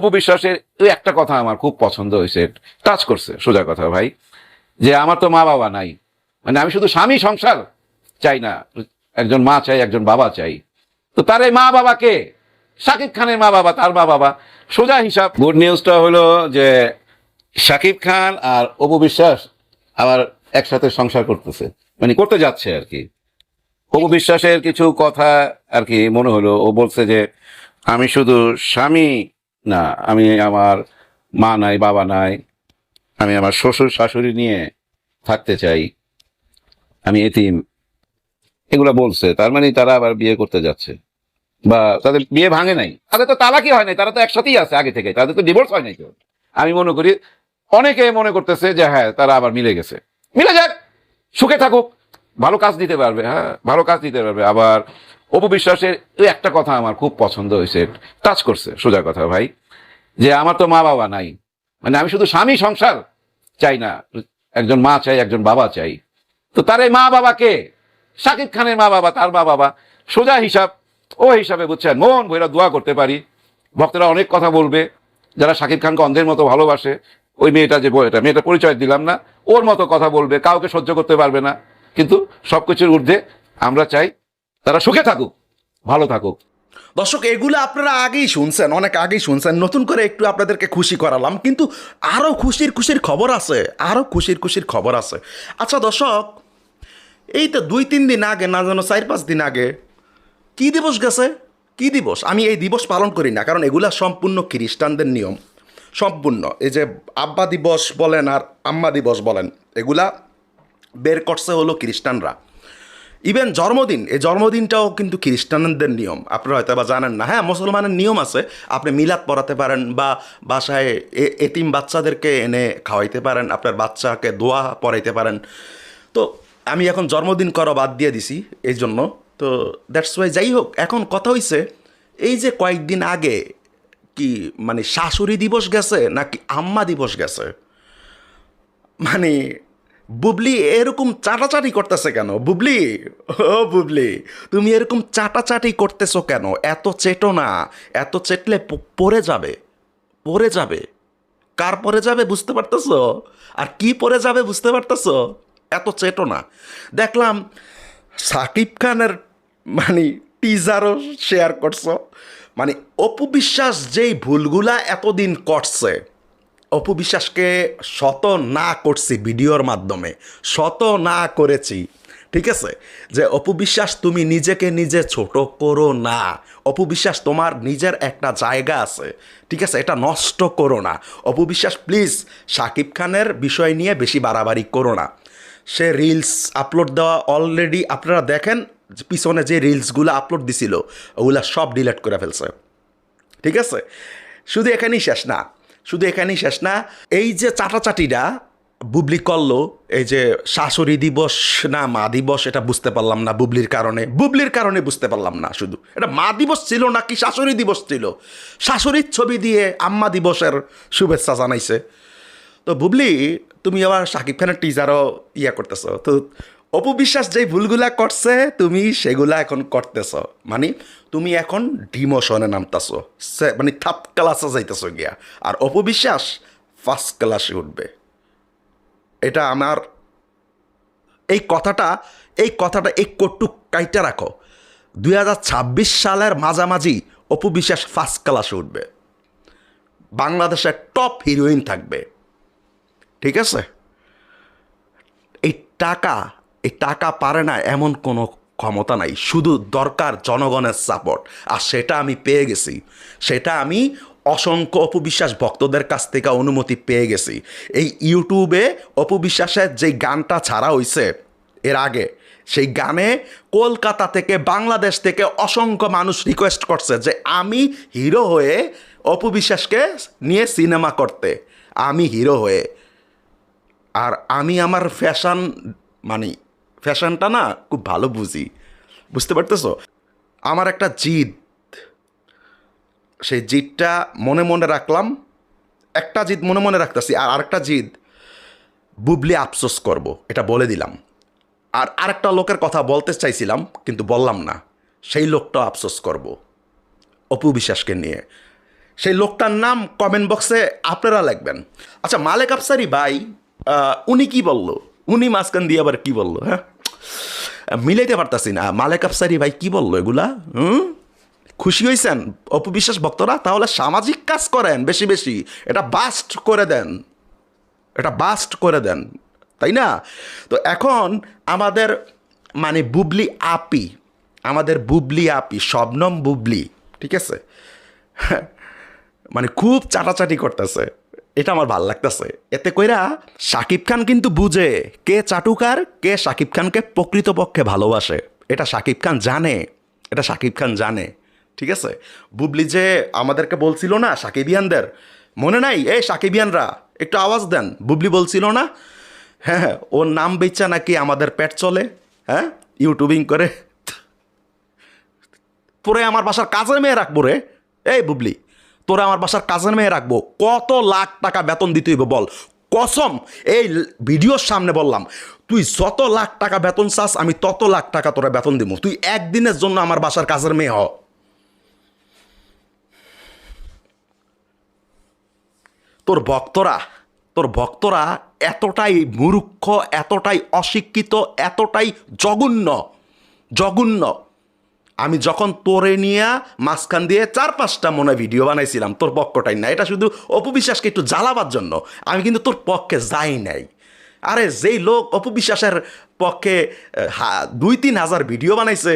অপু বিশ্বাসের ওই একটা কথা আমার খুব পছন্দ হয়েছে। টাচ করছে, সোজা কথা ভাই। যে আমার তো মা বাবা নাই। মানে আমি শুধু স্বামী সংসার চাই না, একজন মা চাই, একজন বাবা চাই। তো তার এই মা বাবাকে শাকিব খানের মা বাবা, তার মা বাবা। সোজা হিসাব। গুড নিউজটা হলো যে শাকিব খান আর অপু বিশ্বাস আবার একসাথে সংসার করতেছে। মানে করতে যাচ্ছে আর কি। অপু বিশ্বাসের কিছু কথা আর কি মনে হলো। ও বলছে যে, আমি শুধু স্বামী না, আমি আমার মা নাই, বাবা নাই, আমি আমার শ্বশুর, শাশুড়ি নিয়ে থাকতে চাই। আমি এতিম। এগুলা বলছে, তার মানে তারা আবার বিয়ে করতে যাচ্ছে। বা তাদের বিয়ে ভাঙে নাই। তাদের তো তালাকি হয় নাই, তারা তো একসাথেই আছে আগে থেকে, তাদের তো ডিভোর্স হয় নাই তো। আমি মনে করি, অনেকে মনে করতেছে যে হ্যাঁ তারা আবার মিলে গেছে। মিলে যাক, সুখে থাকুক, ভালো কাজ দিতে পারবে হ্যাঁ ভালো কাজ দিতে পারবে। আবার অপবিশ্বাসের একটা কথা আমার খুব পছন্দ হয়েছে টাচ করছে, সোজা কথা ভাই। যে আমার তো মা বাবা নাই। মানে আমি শুধু স্বামী সংসার চাই না, একজন মা চাই, একজন বাবা চাই। তো তার এই মা বাবাকে শাকিব খানের মা বাবা তার মা বাবা সোজা হিসাব, ও হিসাবে বুঝছেন, মন ভৈরা দোয়া করতে পারি। ভক্তরা অনেক কথা বলবে। যারা শাকিব খানকে অন্ধের মতো ভালোবাসে, ওই মেয়েটা যে বইটা মেয়েটা পরিচয় দিলাম না, ওর মতো কথা বলবে, কাউকে সহ্য করতে পারবে না। কিন্তু সবকিছুর ঊর্ধ্বে আমরা চাই তারা সুখে থাকুক, ভালো থাকুক। দর্শক, এগুলো আপনারা আগেই শুনছেন, অনেক আগেই শুনছেন। নতুন করে একটু আপনাদেরকে খুশি করালাম, কিন্তু আরও খুশির খুশির খবর আছে আরও খুশির খুশির খবর আছে। আচ্ছা দর্শক, এই তো দুই তিন দিন আগে, না যেন চার পাঁচ দিন আগে, কি দিবস গেছে? কি দিবস? আমি এই দিবস পালন করি না, কারণ এগুলা সম্পূর্ণ খ্রিস্টানদের নিয়ম। সম্পূর্ণ, এই যে আব্বা দিবস বলেন আর আম্মা দিবস বলেন, এগুলা বের করছে হলো খ্রিস্টানরা। ইভেন জন্মদিন, এই জন্মদিনটাও কিন্তু খ্রিস্টানদের নিয়ম। আপনারা হয়তো বা জানেন না। হ্যাঁ মুসলমানের নিয়ম আছে, আপনি মিলাদ পড়াতে পারেন বা বাসায় এতিম বাচ্চাদেরকে এনে খাওয়াইতে পারেন, আপনার বাচ্চাকে দোয়া পড়াইতে পারেন। তো আমি এখন জন্মদিন করা বাদ দিয়ে দিছি এই জন্য। তো দ্যাটস ওয়াই যাই হোক, এখন কথা হইছে, এই যে কয়েকদিন আগে কি মানে শাশুড়ি দিবস গেছে নাকি আম্মা দিবস গেছে? মানে বুবলি এরকম চাটাচাটি করতেছে কেন? বুবলি, ও বুবলি, তুমি এরকম চাটাচাটি করতেছো কেন? এত চেটো না, এত চেটলে পড়ে যাবে পড়ে যাবে। কার পরে যাবে বুঝতে পারতেছো? আর কি পরে যাবে বুঝতে পারতেছো? এত চেটো না। দেখলাম সাকিব খানের মানে টিজারও শেয়ার করছ। মানে অপু বিশ্বাস যেই ভুলগুলা এতদিন করছে অপু বিশ্বাসকে শত না করছি ভিডিওর মাধ্যমে, শত না করেছি, ঠিক আছে? যে অপু বিশ্বাস তুমি নিজেকে নিজে ছোট করো না অপু বিশ্বাস তোমার নিজের একটা জায়গা আছে, ঠিক আছে? এটা নষ্ট করো না। অপু বিশ্বাস প্লিজ শাকিব খানের বিষয় নিয়ে বেশি বাড়াবাড়ি করো না। সে রিলস আপলোড দেওয়া অলরেডি আপনারা দেখেন পিছনে যে রিলসগুলো আপলোড দিছিল, ওগুলা সব ডিলেট করে ফেলছে, ঠিক আছে? শুধু এখানেই শেষ, না। শুধু এখানেই শেষ না, এই যে চাটাচাটিটা বুবলি করল, এই যে শাশুড়ি দিবস, না, মা দিবস, এটা বুঝতে পারলাম না বুবলির কারণে। বুবলির কারণে বুঝতে পারলাম না শুধু। এটা মা দিবস ছিল নাকি শাশুড়ি দিবস ছিল? শাশুড়ির ছবি দিয়ে আম্মা দিবসের শুভেচ্ছা জানাইছে। তো বুবলি, তুমি আবার শাকিব খানের টিজারও ইয়া করতেছ। তো অপু বিশ্বাস যেই ভুলগুলা করছে, তুমি সেগুলা এখন করতেছ। মানে তুমি এখন ডিমোশনে নামতাছো। মানে থাপ ক্লাসে যাইতেছো গিয়া। আর অপু বিশ্বাস ফার্স্ট ক্লাসে উঠবে। এটা আমার এই কথাটা এই কথাটা এই কটুক কাইটা রাখো। দুই হাজার ছাব্বিশ সালের মাঝামাঝি অপু বিশ্বাস ফার্স্ট ক্লাসে উঠবে। বাংলাদেশের টপ হিরোইন থাকবে। ঠিক আছে? এই টাকা এই টাকা পারে না এমন কোনো ক্ষমতা নাই। শুধু দরকার জনগণের সাপোর্ট আর সেটা আমি পেয়ে গেছি। সেটা আমি অসংখ্য অপবিশ্বাস ভক্তদের কাছ থেকে অনুমতি পেয়ে গেছি। এই ইউটিউবে অপবিশ্বাসের যে গানটা ছাড়া হইছে এর আগে, সেই গানে কলকাতা থেকে বাংলাদেশ থেকে অসংখ্য মানুষ রিকোয়েস্ট করছে যে আমি হিরো হয়ে অপবিশ্বাসকে নিয়ে সিনেমা করতে। আমি হিরো হয়ে। আর আমি আমার ফ্যাশন মানে ফ্যাশনটা না খুব ভালো বুঝি। বুঝতে পারতেছো? আমার একটা জিদ। সেই জিদটা মনে মনে রাখলাম। একটা জিদ মনে মনে রাখতেছি, আর আরেকটা জিদ বুবলি আফসোস করব, এটা বলে দিলাম। আর আরেকটা লোকের কথা বলতে চাইছিলাম, কিন্তু বললাম না। সেই লোকটা আফসোস করব, অপু বিশ্বাসকে নিয়ে। সেই লোকটার নাম কমেন্ট বক্সে আপনারা লিখবেন। আচ্ছা মালেক আফসারি ভাই উনি কি বলল? উনি মাঝখান দিয়ে আবার কি বলল হ্যাঁ? মিলাইতে পারতাছি না। মালেক আফসারি ভাই কি বলল এগুলা? হুম? খুশি হয়েছেন অপবিশ্বাস ভক্তরা? তাহলে সামাজিক কাজ করেন বেশি বেশি। এটা বাস্ট করে দেন। এটা বাস্ট করে দেন। তাই না? তো এখন আমাদের মানে বুবলি আপি, আমাদের বুবলি আপি, শবনম বুবলি, ঠিক আছে? মানে খুব চাটাচাটি করতেছে। এটা আমার ভালো লাগতেছে। এতে কইরা শাকিব খান কিন্তু বুঝে কে চাটুকার কে শাকিব খানকে প্রকৃতপক্ষে ভালোবাসে। এটা শাকিব খান জানে এটা শাকিব খান জানে ঠিক আছে? বুবলি যে আমাদেরকে বলছিল না সাকিবিয়ানদের মনে নাই? এই সাকিবিয়ানরা একটু আওয়াজ দেন। বুবলি বলছিল না? হ্যাঁ হ্যাঁ, ওর নাম বেচা নাকি আমাদের পেট চলে হ্যাঁ? ইউটিউবিং করে। তোরে আমার বাসার কাজের মেয়ে রাখব রে। এই বুবলি তোরে আমার বাসার কাজের মেয়ে রাখব। কত লাখ টাকা বেতন দিতে হইব বল। কসম, এই ভিডিওর সামনে বললাম, তুই যত লাখ টাকা বেতন চাস, আমি তত লাখ টাকা তোরা বেতন দিব তুই একদিনের জন্য আমার বাসার কাজের মেয়ে হ। তোর ভক্তরা তোর ভক্তরা এতটাই মূর্খ, এতটাই অশিক্ষিত, এতটাই জঘন্য জঘন্য। আমি যখন তোরে নিয়ে মাঝখান দিয়ে চার পাঁচটা মনে ভিডিও বানাইছিলাম, তোর পক্ষটাই না। এটা শুধু অপবিশ্বাসকে একটু জ্বালাবার জন্য। আমি কিন্তু তোর পক্ষে যাই নাই। আরে যেই লোক অপবিশ্বাসের পক্ষে দুই তিন হাজার ভিডিও বানাইছে,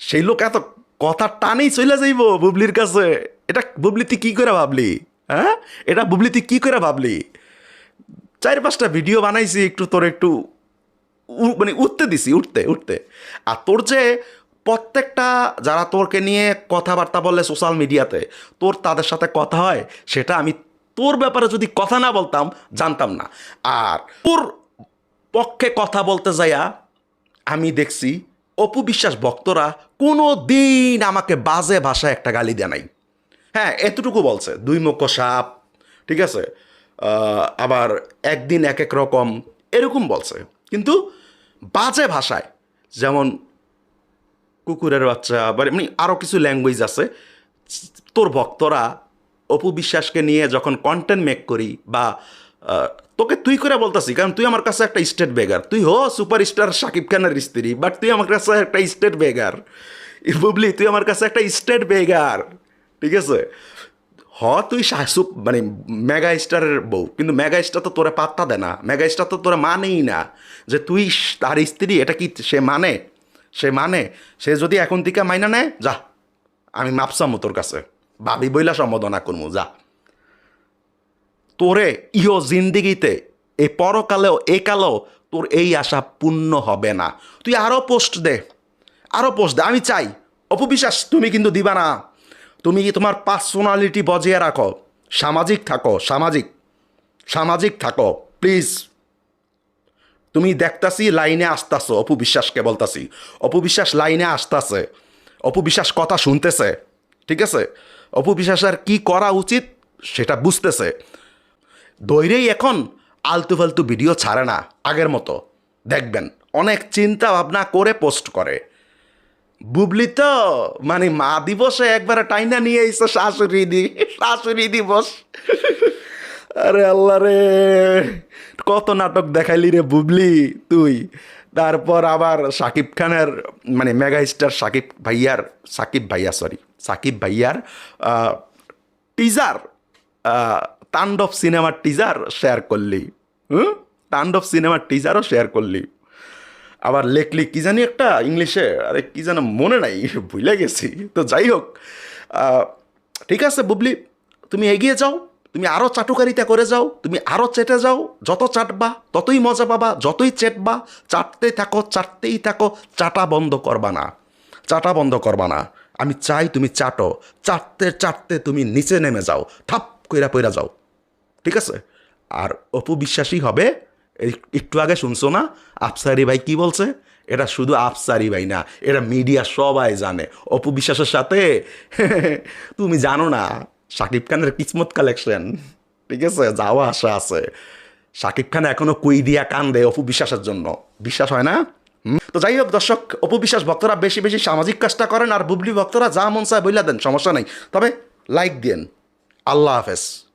সেই লোক এত কথা টানেই চলে যাইব বুবলির কাছে। এটা বুবলি, তুই কী করে ভাবলি? হ্যাঁ? এটা বুবলি, তুই কী করে ভাবলি? চার পাঁচটা ভিডিও বানাইছি, একটু তোর একটু মানে উঠতে দিছি, উঠতে উঠতে। আর তোর যে প্রত্যেকটা যারা তোরকে নিয়ে কথাবার্তা বলে সোশ্যাল মিডিয়াতে তোর তাদের সাথে কথা হয়, সেটা আমি তোর ব্যাপারে যদি কথা না বলতাম, জানতাম না। আর তোর পক্ষে কথা বলতে যাইয়া আমি দেখছি, অপু বিশ্বাস ভক্তরা কোনো দিন আমাকে বাজে ভাষায় একটা গালি দেয় নাই। হ্যাঁ এতটুকু বলছে। দুই মুখ সাপ, ঠিক আছে? আবার একদিন এক এক রকম, এরকম বলছে। কিন্তু বাজে ভাষায়, যেমন কুকুরের বাচ্চা, বা এমনি আরও কিছু ল্যাঙ্গুয়েজ আছে। তোর ভক্তরা অপু বিশ্বাসকে নিয়ে যখন কন্টেন্ট মেক করি বা তোকে তুই করে বলতাছি, কারণ তুই আমার কাছে একটা স্টেট বেগার তুই হো সুপারস্টার শাকিব খানের স্ত্রী বাট তুই আমার কাছে একটা স্টেট বেগার বুবলি, তুই আমার কাছে একটা স্টেট বেগার ঠিক আছে? হ, তুই শাসুপ মানে মেগা স্টারের বউ, কিন্তু মেগা স্টার তো তোরা পাত্তা দেয় না। মেগা স্টার তো তোরা মানেই না যে তুই তার স্ত্রী, এটা কি সে মানে? সে মানে সে যদি এখন থেকে মাইনা নেয়, যা, আমি মাপসামো তোর কাছে। ভাবি বইলা সম্বোধনা করব যা। তোরে ইহো জিন্দিগিতে এই পরকালেও এ কালেও তোর এই আশা পূর্ণ হবে না। তুই আরও পোস্ট দে আরও পোস্ট দে, আমি চাই। অপবিশ্বাস, তুমি কিন্তু দিবা না। তুমি তোমার পার্সোনালিটি বজিয়ে রাখো? সামাজিক থাকো, সামাজিক। সামাজিক থাকো প্লিজ তুমি দেখতাছি, লাইনে আসতাছো। অপু বিশ্বাসকে বলতাছি, অপু বিশ্বাস, লাইনে আসতাছে। অপু বিশ্বাস কথা শুনতেছে। ঠিক আছে? অপু বিশ্বাসের কি করা উচিত সেটা বুঝতেছে। দৈরেই এখন আলতু ফালতু ভিডিও ছাড়ে না, আগের মতো। দেখবেন, অনেক চিন্তা ভাবনা করে পোস্ট করে। বুবলি তো মানে মা দিবসে একবারে টাইনা নিয়ে এসে শাশুড়ি দি, শাশুড়ি দিবস। আরে আল্লাহ রে, কত নাটক দেখাইলি রে বুবলি তুই। তারপর আবার সাকিব খানের মানে মেগা স্টার সাকিব ভাইয়ার, সাকিব ভাইয়া সরি সাকিব ভাইয়ার টিজার তাণ্ডব সিনেমার টিজার শেয়ার করলি। হুম? তাণ্ডব সিনেমার টিজারও শেয়ার করলি। আবার লেখলি, কি জানি একটা ইংলিশে, আরে কি যেন মনে নাই, ভুলে গেছি। তো যাই হোক ঠিক আছে বুবলি, তুমি এগিয়ে যাও। তুমি আরও চাটুকারিতা করে যাও, তুমি আরও চেটে যাও, যত চাটবা, ততই মজা পাবা, যতই চেটবা চাটতেই থাকো চাটতেই থাকো, চাটা বন্ধ করবা না। চাটা বন্ধ করবা না। আমি চাই তুমি চাটো। চাটতে চাটতে তুমি নিচে নেমে যাও থাপ কইরা পইরা যাও। ঠিক আছে? আর অপু বিশ্বাসী হবে একটু আগে শুনছো না? আফসারি ভাই কি বলছে? এটা শুধু আফসারি ভাই না, এটা মিডিয়া সবাই জানে। অপু বিশ্বাসের সাথে? তুমি জানো না। শাকিব খানের কিসমত কালেকশন ঠিক আছে? যাওয়া, আসা আছে। শাকিব খান এখনও কুই দিয়া কান দেয় অপু বিশ্বাসের জন্য। বিশ্বাস হয় না? তো যাই হোক, দর্শক, অপু বিশ্বাস ভক্তরা বেশি বেশি সামাজিক কাজটা করেন আর বুবলি ভক্তরা যা মন চায় বইলা দেন, সমস্যা নেই। তবে লাইক দেন আল্লাহ হাফেজ।